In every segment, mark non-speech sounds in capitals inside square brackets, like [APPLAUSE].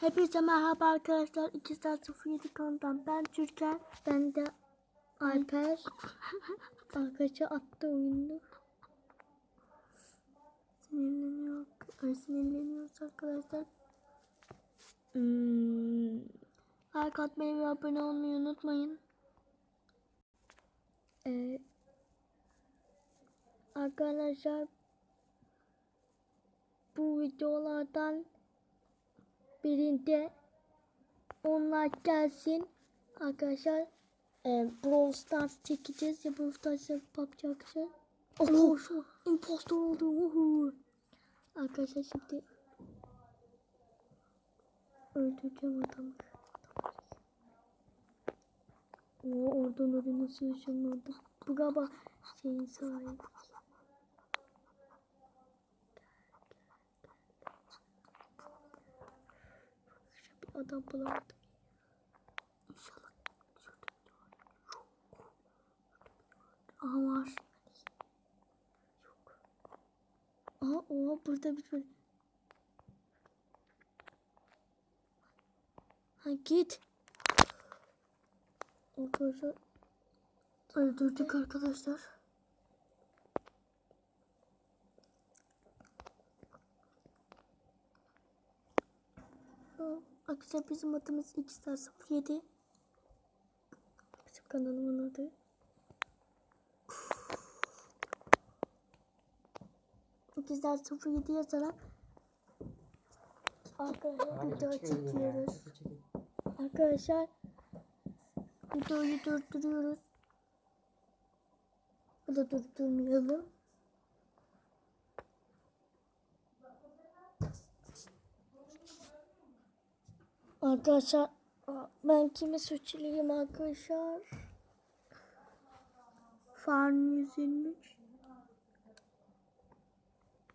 Hepinize merhaba arkadaşlar. 2 saat 07 kanaldan ben Türker. Ben de Alper. [LAUGHS] Arkadaşlar attı oyunu. Sinirleniyor. Sinirleniyoruz arkadaşlar. Hmm. Like atmayı ve abone olmayı unutmayın. Ee, arkadaşlar bu videolardan birinde onlar gelsin. Arkadaşlar e, Brawl Stars çekeceğiz ya Brawl Stars PUBG arkadaşlar oh, şu impostor oldu uhu. arkadaşlar şimdi öldüreceğim adamı. O oradan oraya nasıl ışınlandı? Bu galiba şeyin sahibi bir adam bulamadım. İnşallah. Aha var. Yok. Aha oha burada bir böyle. Ha git. Arkadaşlar. Öldürdük arkadaşlar. Arkadaşlar bizim adımız Xstar07. Bizim kanalımın adı. Xstar07 yazarak Arkadaşlar video çekiyoruz. Arkadaşlar videoyu durduruyoruz. Ya da durdurmayalım. Arkadaşlar ben kime suçluyum arkadaşlar? Farm 123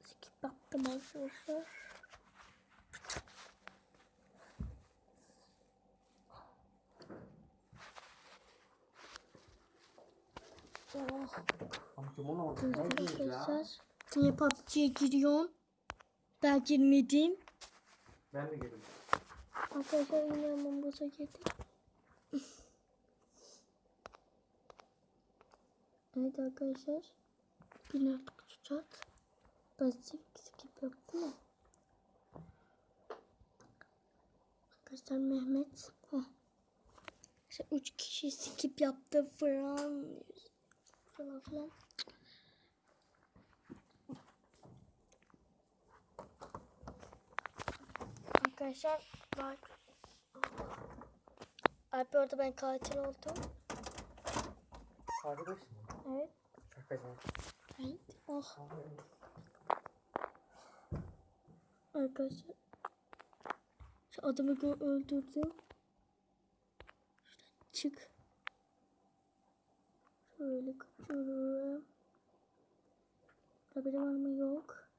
Skip yaptım arkadaşlar. Oh, arkadaşlar. Niye PUBG'ye giriyorsun? Ben girmedim. Ben de geldim. Arkadaşlar yine Among Us'a girdik. evet arkadaşlar. Bir artık tutacak. Basit skip yaptım ya. Arkadaşlar Mehmet. Heh. İşte üç kişi skip yaptı falan. Falan filan. Arkadaşlar bak. Alp orada ben katil oldum. Arkadaş mı? Evet. Şakacı. Evet. Oh. Arkadaşlar. Şu adamı öldürdüm. Şuradan çık. Şöyle kaçıyorum. Burada biri var mı? Yok.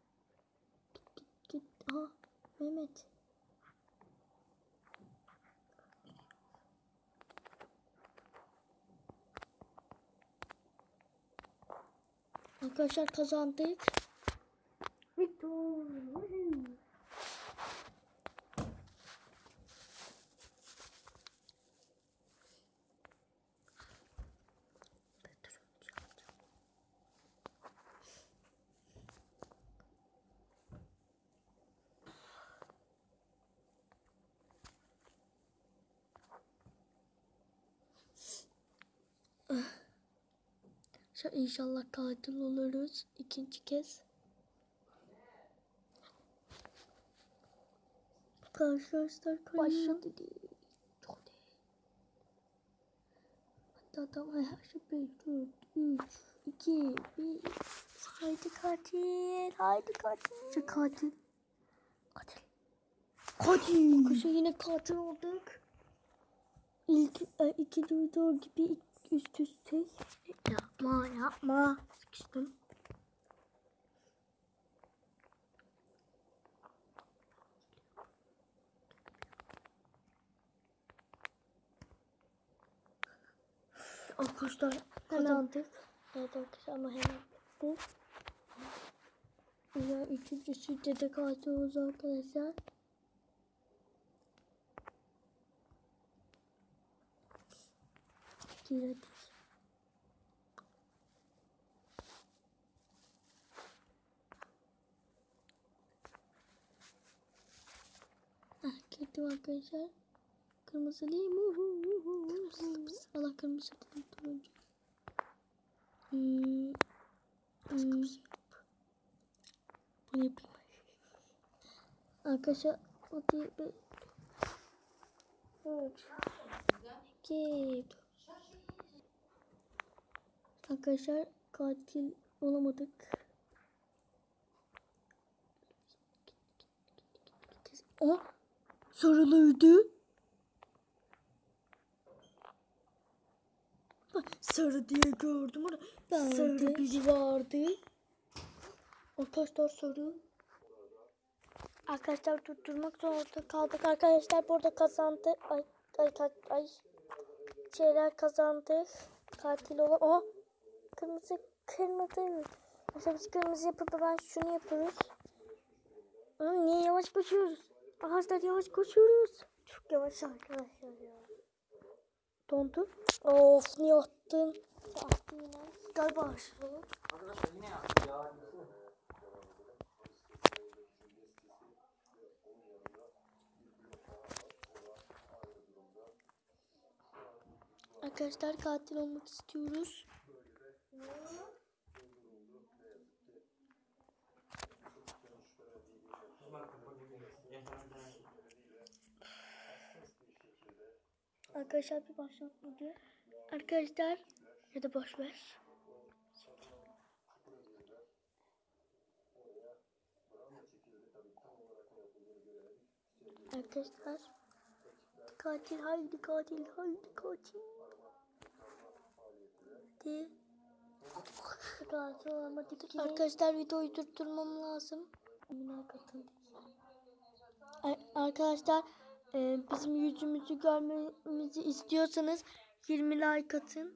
Git git git. Aha. Mehmet. Arkadaşlar kazandık. Victor. Şu inşallah katil oluruz ikinci kez. Arkadaşlar başladı. Hadi. Hatta adam her şey bir, dört, üç, iki, bir. Haydi katil, haydi katil. Şu katil. Katil. Katil. Kuşa yine katil olduk. İlk, e, ikinci video gibi üst üste. Yapma yapma. Sıkıştım. Arkadaşlar kazandık. Evet arkadaşlar ama hemen bu. Ya üçüncüsü de katil oldu arkadaşlar. Gir hadi. Ah, girdim arkadaşlar. Kırmızı değil mi? Uhu, uhu, uhu. Allah kırmızı dedim turuncu. Hmm. Hmm. Bunu yapayım. Arkadaşlar hadi bir. Üç. İki. Arkadaşlar katil olamadık. O sarılıydı. Sarı diye gördüm onu. Sarı biri vardı. Arkadaşlar sarı. Arkadaşlar tutturmak zorunda kaldık. Arkadaşlar burada kazandı. Ay ay ay, ay. Şeyler kazandı. Katil olan. O kırmızı kırmızı. Mesela biz kırmızı yapıp ben şunu yapıyoruz. Hı, niye yavaş koşuyoruz? Arkadaşlar yavaş koşuyoruz. Çok yavaş arkadaşlar ya. Dondu. Of niye attın? Attın yine. Galiba aşırı. Arkadaşlar yine yaptı ya. Arkadaşlar katil olmak istiyoruz. Arkadaşlar bir başlatmadı. Arkadaşlar ya da boş ver. Arkadaşlar katil haydi katil haydi katil. Yine. Arkadaşlar videoyu durdurmam lazım. Ar- Arkadaşlar e, bizim yüzümüzü görmemizi istiyorsanız 20 like atın.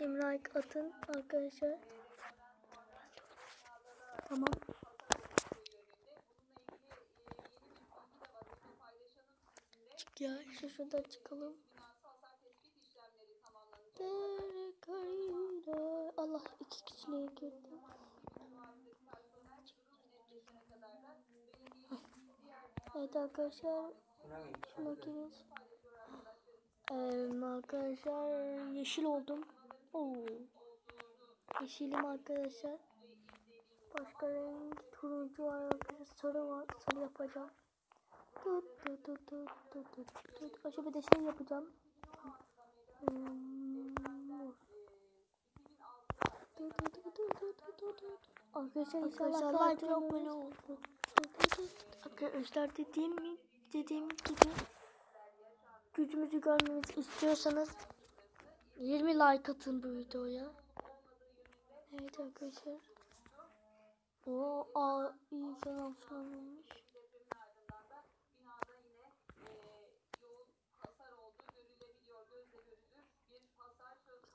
20 like atın arkadaşlar. Tamam. Çık ya. Şu şuradan çıkalım. Allah iki kişiliğe girdim. Evet arkadaşlar gireceğiz. Ee, arkadaşlar yeşil oldum. Oo. Yeşilim arkadaşlar. Başka renk turuncu var arkadaşlar. Sarı var. Sarı yapacağım. Tut tut tut tut tut tut tut. Başka bir de şey yapacağım. Hmm. Arkadaşlar inşallah like abone oldu. Arkadaşlar dediğim dediğim gibi gücümüzü görmemizi istiyorsanız 20 like atın bu videoya. Evet arkadaşlar. O a iyi falan olmuş.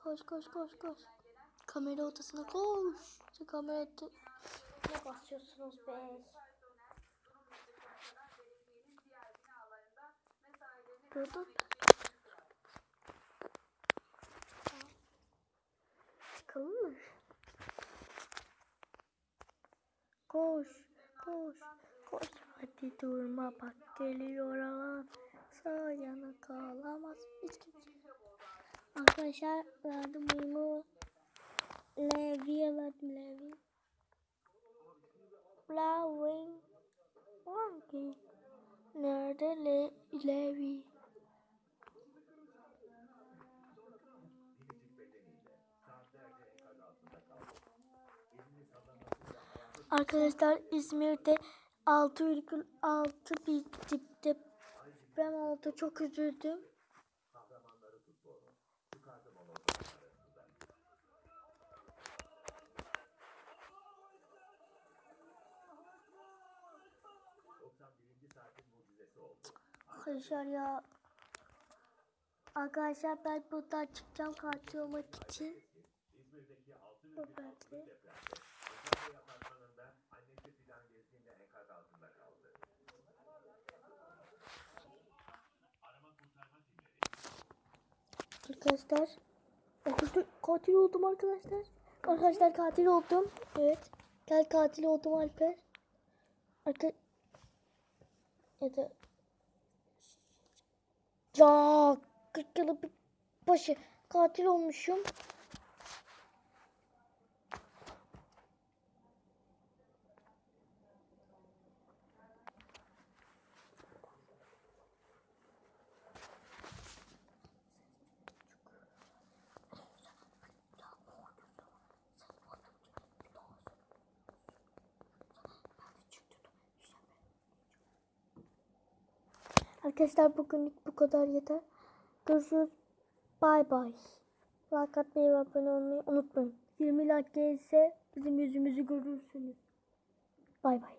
Koş koş koş koş. Kamera odasına koş. Şu kamera. Ne basıyorsunuz be? Dur. Çıkalım mı? Koş, koş, koş. Hadi durma bak geliyor alan. Sağ yana kalamaz. Hiç kimse. Arkadaşlar verdim bunu. Levi'ye verdim Levi. Flowing. Monkey. Nerede Le Levi? Arkadaşlar İzmir'de 6,6 bir tip deprem oldu. Çok üzüldüm. Arkadaşlar ya Arkadaşlar ben buradan çıkacağım katil olmak için. Bu bende. Arkadaşlar katil, katil oldum arkadaşlar. Arkadaşlar katil oldum. Evet. Gel katil oldum Alper. Arka... Ya da... Ya 40 yılı bir başı katil olmuşum. Arkadaşlar bugünlük bu kadar yeter. Görüşürüz. Bay bay. Like atmayı ve abone olmayı unutmayın. 20 like gelirse bizim yüzümüzü görürsünüz. Bay bay.